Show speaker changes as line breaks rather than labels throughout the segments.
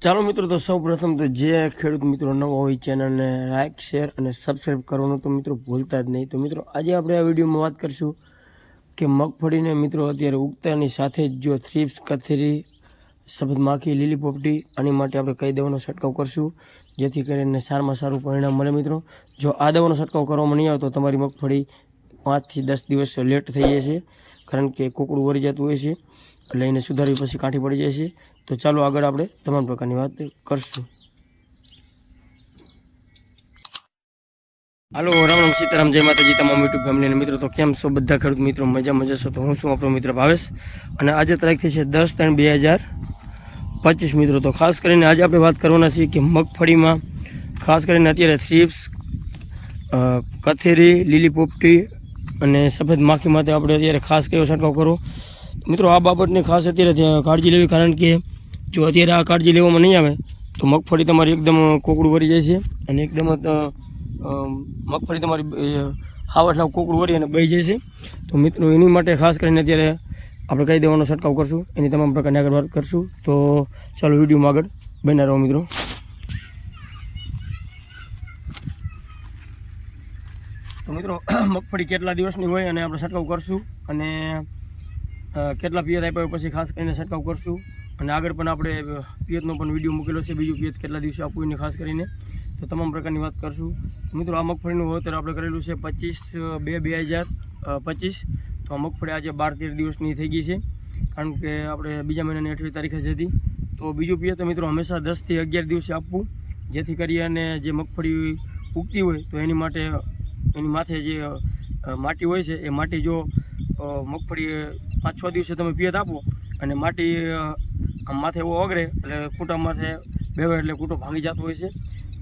ચાલો મિત્રો, તો સૌ પ્રથમ તો જે ખેડૂત મિત્રો નવો હોય ચેનલને લાઇક શેર અને સબસ્ક્રાઈબ કરવાનું તો મિત્રો ભૂલતા જ નહીં. તો મિત્રો, આજે આપણે આ વિડીયોમાં વાત કરીશું કે મગફળીને મિત્રો અત્યારે ઉગતાની સાથે જ જો થ્રીપ્સ કથેરી સફેદ માખી લીલી પોપટી આની માટે આપણે કઈ દવાનો છંટકાવ કરશું? જેથી કરીને સારામાં સારું પરિણામ મળે મિત્રો. જો આ દવાનો છંટકાવ કરવામાં નહીં આવે તો તમારી મગફળી પાંચથી દસ દિવસ લેટ થઈ છે. કારણ કે કોકડું વરી જતું હોય છે. એટલે એને સુધારવી પછી કાંઠી પડી જાય છે. તો ચાલો આગળ આપણે તમામ પ્રકારની વાત કરશું. હાલો, રામ રામ, સીતારામ, જય માતાજી તમામ યુટ્યુબ ફેમિલી અને મિત્રો. તો કેમ છો બધા? ખેડૂત મિત્રો મજા મજા છો તો હું છું આપણો મિત્ર ભાવેશ. અને આજે તારીખ થઈ છે દસ ત્રણ બે હજાર પચીસ મિત્રો. તો ખાસ કરીને આજે આપણે વાત કરવાના છીએ કે મગફળીમાં, ખાસ કરીને અત્યારે થ્રીપ્સ કથેરી, લીલી પોપટી અને સફેદ માખી માટે આપણે અત્યારે ખાસ કયો છંટકાવ કરવો? મિત્રો આ બાબતની ખાસ અત્યારે કાળજી લેવી કારણ કે જો અત્યારે આ કાળજી લેવામાં નહીં આવે તો મગફળી તમારી એકદમ કોકડું વળી જાય છે અને એકદમ મગફળી તમારી અ, હાવ એટલે કોકડું વળી અને બહી જાય છે. તો મિત્રો એની માટે ખાસ કરીને અત્યારે આપણે કહી દેવાનો છંટકાવ કરશું. એની તમામ પ્રકારની આગળ વાત કરશું. તો ચાલો વિડીયોમાં આગળ બન્યા રહો મિત્રો. તો મિત્રો મગફળી કેટલા દિવસની હોય અને આપણે છંટકાવ કરશું. અને કેટલા પિયત આપ્યા પછી ખાસ કરીને છંટકાવ કરશું. અને આગળ પણ આપણે પિયતનો પણ વીડિયો મૂકેલો છે. બીજું પિયત કેટલા દિવસે આપવું એને ખાસ કરીને. તો તમામ પ્રકારની વાત કરશું. મિત્રો, આ મગફળીનું વાવેતર આપણે કરેલું છે પચીસ બે બે હજાર પચીસ. તો આ મગફળી આજે બાર, તેર દિવસની થઈ ગઈ છે. કારણ કે આપણે બીજા મહિનાની અઠવી તારીખે જ હતી. તો બીજું પિયત મિત્રો હંમેશા દસથી અગિયાર દિવસે આપવું. જેથી કરી અને જે મગફળી ઉગતી હોય તો એની માટે, એની માથે જે માટી હોય છે, એ માટી જો મગફળી પાંચ છ દિવસે તમે પિયત આપો અને માટી આમ માથે એવો ઓગરે એટલે કૂટા માથે બેવે એટલે કૂટો ભાંગી જતો હોય છે.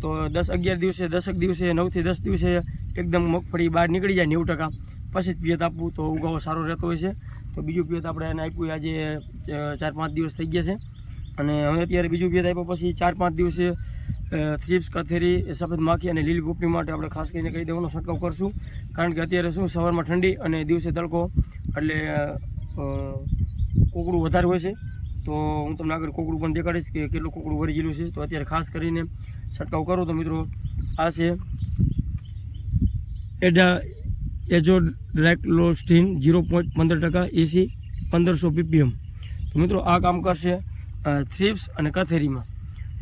તો દસ અગિયાર દિવસે, દસક દિવસે, નવથી દસ દિવસે એકદમ મગફળી બહાર નીકળી જાય નેવું ટકા. પછી જ પિયત આપવું તો ઉગાવો સારો રહેતો હોય છે. તો બીજું પિયત આપણે એને આપ્યું આજે ચાર પાંચ દિવસ થઈ ગયા છે. અને હવે અત્યારે બીજું પિયત આપ્યા પછી ચાર પાંચ દિવસે થ્રીપ્સ કથેરી, સફેદ માખી અને લીલી પોપટી માટે આપણે ખાસ કરીને કહી દેવાનો છંટકાવ કરશું. કારણ કે અત્યારે શું, સવારમાં ઠંડી અને દિવસે તડકો, એટલે કોકડું વધારે હોય છે. તો હું તમને આગળ કોકડું પણ દેખાડીશ કે કેટલું કોકડું ભરી ગયેલું છે. તો અત્યારે ખાસ કરીને છંટકાવ કરો. તો મિત્રો, આ છે એડા એજો ડ્રેકલોસ્ટીન જીરો પોઈન્ટ પંદર ટકા એસી પંદરસો પીપીએમ. તો મિત્રો, આ કામ કરશે થ્રીપ્સ અને કથેરીમાં.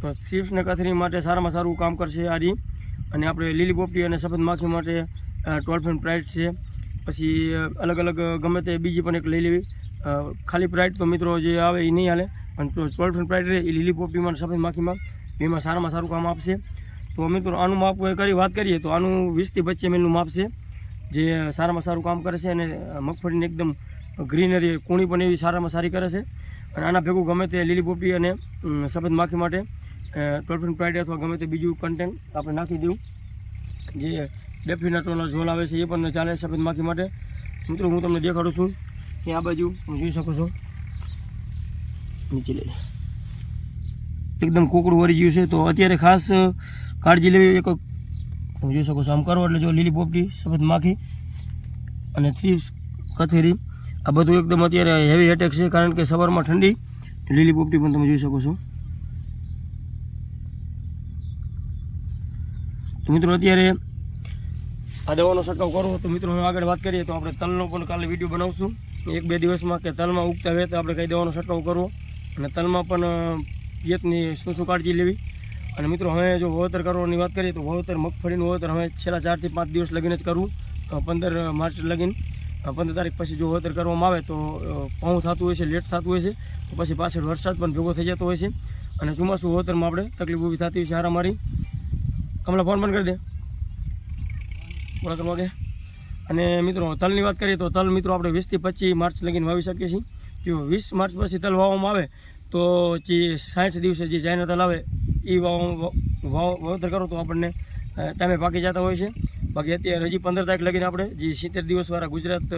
તો થ્રીપ્સ કથરી માટે સારામાં સારું કામ કરશે આરી. અને આપણે લીલી પોપટી અને સફેદ માખી માટે ટ્વેલ્વ એન્ડ પ્રાઇડ છે. પછી અલગ અલગ ગમે તે બીજી પણ એક લઈ લેવી. ખાલી પ્રાઇડ તો મિત્રો જે આવે એ નહીં હાલે. પણ ટ્વેલ્વ એન્ડ પ્રાઇડ રહે એ લીલી પોપટીમાં અને સફેદ માખીમાં એમાં સારામાં સારું કામ આપશે. તો મિત્રો આનું માપ કરી વાત કરીએ તો આનું વીસથી પચીસ એમએલનું માપ છે. જે સારામાં સારું કામ કરે છે અને મગફળીને એકદમ ગ્રીનરી કૂણી પણ એવી સારામાં સારી કરે છે. અને આના ભેગું ગમે તે લીલી પોપટી અને સફેદ માખી માટે ટોલ્ફિન પ્રાઇડ અથવા ગમે તે બીજું કન્ટેન્ટ આપણે નાખી દેવું જે ડેફિનેટોનો ઝોલ આવે છે એ પણ ચાલે સફેદ માખી માટે. મિત્રો, હું તમને દેખાડું છું કે આ બાજુ જોઈ શકો છો. નીચે લઈ એકદમ કોકડું વળી ગયું છે. તો અત્યારે ખાસ કાળજી લેવી એક જોઈ શકો છો. આમ કરો એટલે જો લીલી પોપટી, સફેદ માખી અને થ્રી કથેરી આ બધું એકદમ અત્યારે હેવી એટેક છે, કારણ કે સવારમાં ઠંડી. લીલી પોપટી પણ તમે જોઈ શકો છો. તો મિત્રો અત્યારે આ દવાનો છંટકાવ કરો તો મિત્રો હવે આગળ વાત કરીએ તો આપણે તલનો પણ કાલે વીડિયો બનાવશું. એક બે દિવસમાં કે તલમાં ઉગતા હોય તો આપણે કઈ દવાનો છંટકાવ કરવો. અને તલમાં પણ પિયતની શું શું કાળજી લેવી. અને મિત્રો હવે જો વાવેતર કરવાની વાત કરીએ તો વાવેતર મગફળીનું વાવેતર હવે છેલ્લા ચારથી પાંચ દિવસ લગીને જ કરવું. પંદર માર્ચ લગીન. પંદર તારીખ પછી જો વાવેતર કરવામાં આવે તો પાઉં થતું હોય છે, લેટ થતું હોય છે, તો પછી પાછળ વરસાદ પણ ભેગો થઈ જતો હોય છે. અને ચોમાસું વાવેતરમાં આપણે તકલીફ ઊભી થતી હોય છે હારામારી કમલા ફોન બંધ કરી દે. બોલા કરવા અને મિત્રો, તલની વાત કરીએ તો તલ મિત્રો આપણે વીસથી પચીસ માર્ચ લગીને વાવી શકીએ છીએ. જો વીસ માર્ચ પછી તલ વાવવામાં આવે, તો જે સાઠ દિવસે જે ચાઇના તલ આવે એ વાવ વાવ વાવતર કરો તો આપણને ટાઈમે પાકી જતા હોય છે. બાકી અત્યારે હજી પંદર તારીખ લગીને આપણે જે સિત્તેર દિવસવાળા ગુજરાત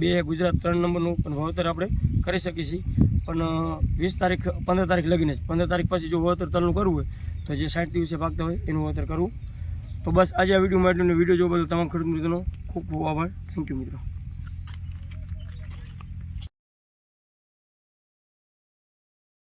બે ગુજરાત ત્રણ નંબરનું પણ વાવતર આપણે કરી શકીએ છીએ. પણ વીસ તારીખ, પંદર તારીખ લગીને જ. પંદર તારીખ પછી જો વાવતર તલનું કરવું હોય, તો જે સાઠ દિવસે પાકતા હોય એનું વાવતર કરવું. તો બસ આજે આ વિડીયોમાં એટલું વીડિયો જોવા બદલ તમામ ખેડૂત મિત્રોનો ખૂબ ખૂબ આભાર. થેન્ક યુ મિત્રો.